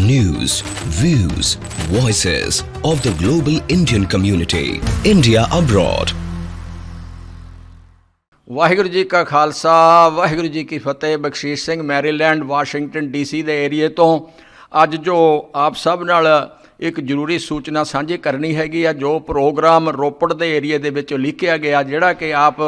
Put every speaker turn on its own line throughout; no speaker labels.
news, views, voices of the global Indian community. India abroad.
Waheguru ji ਕਾ ਖਾਲਸਾ ਵਾਹਿਗੁਰੂ ਜੀ ਕੀ ਫਤਿਹ Bakhshish Singh Maryland Washington DC ਦੇ ਏਰੀਏ ਤੋਂ ਅੱਜ ਜੋ ਆਪ ਸਭ ਨਾਲ ਇੱਕ ਜ਼ਰੂਰੀ ਸੂਚਨਾ ਸਾਂਝੀ ਕਰਨੀ ਹੈਗੀ ਆ, ਜੋ ਪ੍ਰੋਗਰਾਮ ਰੋਪੜ ਦੇ ਏਰੀਏ ਦੇ ਵਿੱਚ ਲਿਖਿਆ ਗਿਆ, ਜਿਹੜਾ ਕਿ ਆਪ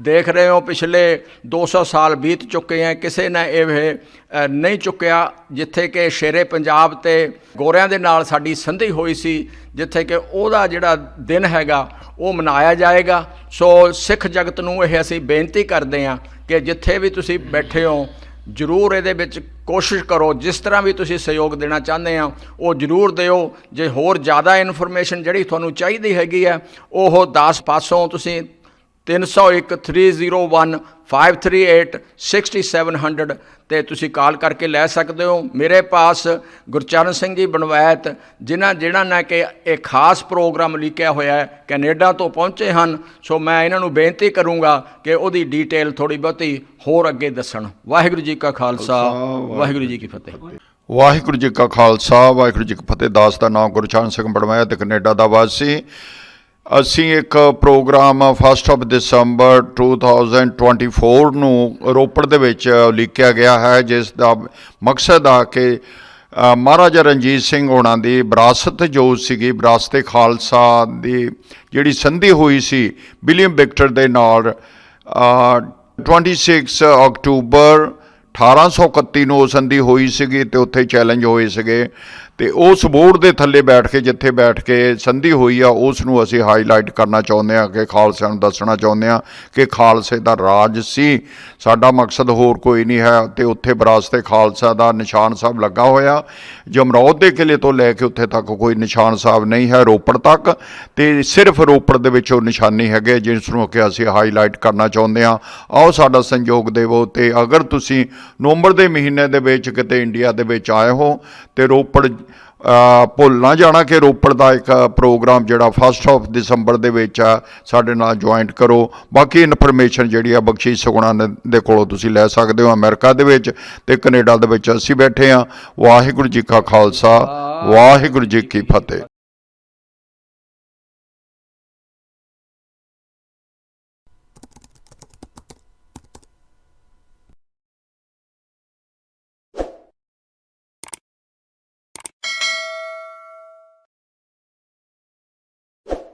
ਦੇਖ ਰਹੇ ਹੋ, ਪਿਛਲੇ 200 ਸਾਲ ਬੀਤ ਚੁੱਕੇ ਹੈ, ਕਿਸੇ ਨੇ ਇਹ ਨਹੀਂ ਚੁੱਕਿਆ, ਜਿੱਥੇ ਕਿ ਸ਼ੇਰੇ ਪੰਜਾਬ ਤੇ ਗੋਰਿਆਂ ਦੇ ਨਾਲ ਸਾਡੀ ਸੰਧੀ ਹੋਈ ਸੀ, ਜਿੱਥੇ ਕਿ ਉਹਦਾ ਜਿਹੜਾ ਦਿਨ ਹੈਗਾ, ਉਹ ਮਨਾਇਆ ਜਾਏਗਾ। ਸੋ ਸਿੱਖ ਜਗਤ ਨੂੰ ਇਹ ਅਸੀਂ ਬੇਨਤੀ ਕਰਦੇ ਹਾਂ ਕਿ ਜਿੱਥੇ ਵੀ ਤੁਸੀਂ ਬੈਠੇ ਹੋ ਜਰੂਰ ਇਹਦੇ ਵਿੱਚ ਕੋਸ਼ਿਸ਼ ਕਰੋ, ਜਿਸ ਤਰ੍ਹਾਂ ਵੀ ਤੁਸੀਂ ਸਹਿਯੋਗ ਦੇਣਾ ਚਾਹੁੰਦੇ ਆ, ਉਹ ਜਰੂਰ ਦਿਓ। ਜੇ ਹੋਰ ਜ਼ਿਆਦਾ ਇਨਫੋਰਮੇਸ਼ਨ ਜਿਹੜੀ ਤੁਹਾਨੂੰ ਚਾਹੀਦੀ ਹੈਗੀ ਹੈ, ਉਹ 10 ਪਾਸੋਂ ਤੁਸੀਂ 301 301 538 6700 ਤੇ ਤੁਸੀਂ ਕਾਲ ਕਰਕੇ ਲੈ ਸਕਦੇ ਹੋ। ਮੇਰੇ ਪਾਸ ਗੁਰਚਰਨ ਸਿੰਘ ਜੀ ਬਨਵੈਤ ਜਿਨ੍ਹਾਂ ਜਿਹੜਾ ਨਾ ਕਿ ਇਹ ਖਾਸ ਪ੍ਰੋਗਰਾਮ ਲਿਖਿਆ ਹੋਇਆ ਹੈ ਕੈਨੇਡਾ ਤੋਂ ਪਹੁੰਚੇ ਹਨ। ਸੋ ਮੈਂ ਇਹਨਾਂ ਨੂੰ ਬੇਨਤੀ ਕਰੂੰਗਾ ਕਿ ਉਹਦੀ ਡੀਟੇਲ ਥੋੜੀ ਬਹੁਤੀ ਹੋਰ ਅੱਗੇ ਦੱਸਣ। ਵਾਹਿਗੁਰੂ ਜੀ ਕਾ ਖਾਲਸਾ ਵਾਹਿਗੁਰੂ ਜੀ ਕੀ ਫਤਿਹ।
ਵਾਹਿਗੁਰੂ ਜੀ ਕਾ ਖਾਲਸਾ ਵਾਹਿਗੁਰੂ ਜੀ ਕੀ ਫਤਿਹ। ਦਾਸ ਦਾ ਨਾਮ ਗੁਰਚਰਨ ਸਿੰਘ ਬੜਵਾਇਆ ਤੇ ਕੈਨੇਡਾ ਦਾ ਵਾਸੀ। ਅਸੀਂ ਇੱਕ ਪ੍ਰੋਗਰਾਮ ਫਸਟ ਆਫ ਦਸੰਬਰ 2024 ਨੂੰ ਰੋਪੜ ਦੇ ਵਿੱਚ ਲਿਖਿਆ ਗਿਆ ਹੈ ਜਿਸ ਦਾ ਮਕਸਦ ਆ ਕਿ ਮਹਾਰਾਜਾ ਰਣਜੀਤ ਸਿੰਘ ਹੋਣਾ ਦੀ ਵਿਰਾਸਤ ਜੋ ਸੀਗੀ ਵਿਰਾਸਤੇ ਖਾਲਸਾ ਦੀ ਜਿਹੜੀ ਸੰਧੀ ਹੋਈ ਸੀ ਵਿਲੀਅਮ ਵਿਕਟਰ ਦੇ ਨਾਲ ਅ, 26 ਅਕਤੂਬਰ 1831 ਨੂੰ ਉਹ ਸੰਧੀ ਹੋਈ ਸੀਗੀ ਤੇ ਉੱਥੇ ਚੈਲੰਜ ਹੋਏ ਸੀਗੇ। ਤੇ ਉਸ ਬੋਰਡ ਦੇ ਥੱਲੇ ਬੈਠ ਕੇ, ਜਿੱਥੇ ਬੈਠ ਕੇ ਸੰਧੀ ਹੋਈ ਆ, ਉਸ ਨੂੰ ਅਸੀਂ ਹਾਈਲਾਈਟ ਕਰਨਾ ਚਾਹੁੰਦੇ ਆ, ਕਿ ਖਾਲਸੇ ਨੂੰ ਦੱਸਣਾ ਚਾਹੁੰਦੇ ਆ ਕਿ ਖਾਲਸੇ ਦਾ ਰਾਜ ਸੀ। ਸਾਡਾ ਮਕਸਦ ਹੋਰ ਕੋਈ ਨਹੀਂ ਹੈ ਤੇ ਉੱਥੇ ਵਿਰਾਸਤੇ ਖਾਲਸਾ ਦਾ ਨਿਸ਼ਾਨ ਸਾਹਿਬ ਲੱਗਾ ਹੋਇਆ। ਜਮਰੌਦ ਦੇ ਕਿਲੇ ਤੋਂ ਲੈ ਕੇ ਉੱਥੇ ਤੱਕ ਕੋਈ ਨਿਸ਼ਾਨ ਸਾਹਿਬ ਨਹੀਂ ਹੈ, ਰੋਪੜ ਤੱਕ। ਤੇ ਸਿਰਫ ਰੋਪੜ ਦੇ ਵਿੱਚ ਉਹ ਨਿਸ਼ਾਨੀ ਹੈਗੇ, ਜਿਸ ਨੂੰ ਕਿ ਅਸੀਂ ਹਾਈਲਾਈਟ ਕਰਨਾ ਚਾਹੁੰਦੇ ਆ। ਆਓ ਸਾਡਾ ਸੰਯੋਗ ਦੇਵੋ ਤੇ ਅਗਰ ਤੁਸੀਂ ਨਵੰਬਰ ਦੇ ਮਹੀਨੇ ਦੇ ਵਿੱਚ ਕਿਤੇ ਇੰਡੀਆ ਦੇ ਵਿੱਚ ਆਏ ਹੋ, ਤੇ ਰੋਪੜ ਭੁੱਲ ਨਾ ਜਾਣਾ ਕਿ ਰੋਪੜ ਦਾ ਇੱਕ ਪ੍ਰੋਗਰਾਮ ਜਿਹੜਾ 1 ਆਫ ਦਸੰਬਰ ਦੇ ਵਿੱਚ ਆ ਸਾਡੇ ਨਾਲ ਜੁਆਇੰਟ ਕਰੋ। ਬਾਕੀ ਇਨਫੋਰਮੇਸ਼ਨ ਜਿਹੜੀ ਆ ਬਖਸ਼ੀਸ਼ ਸੁਗੁਣਾ ਦੇ ਕੋਲੋਂ ਤੁਸੀਂ ਲੈ ਸਕਦੇ ਹੋ ਅਮਰੀਕਾ ਦੇ ਵਿੱਚ ਤੇ ਕੈਨੇਡਾ ਦੇ ਵਿੱਚ ਅਸੀਂ ਬੈਠੇ ਆ ਵਾਹਿਗੁਰੂ ਜੀ ਕਾ ਖਾਲਸਾ ਵਾਹਿਗੁਰੂ ਜੀ ਕੀ ਫਤਿਹ।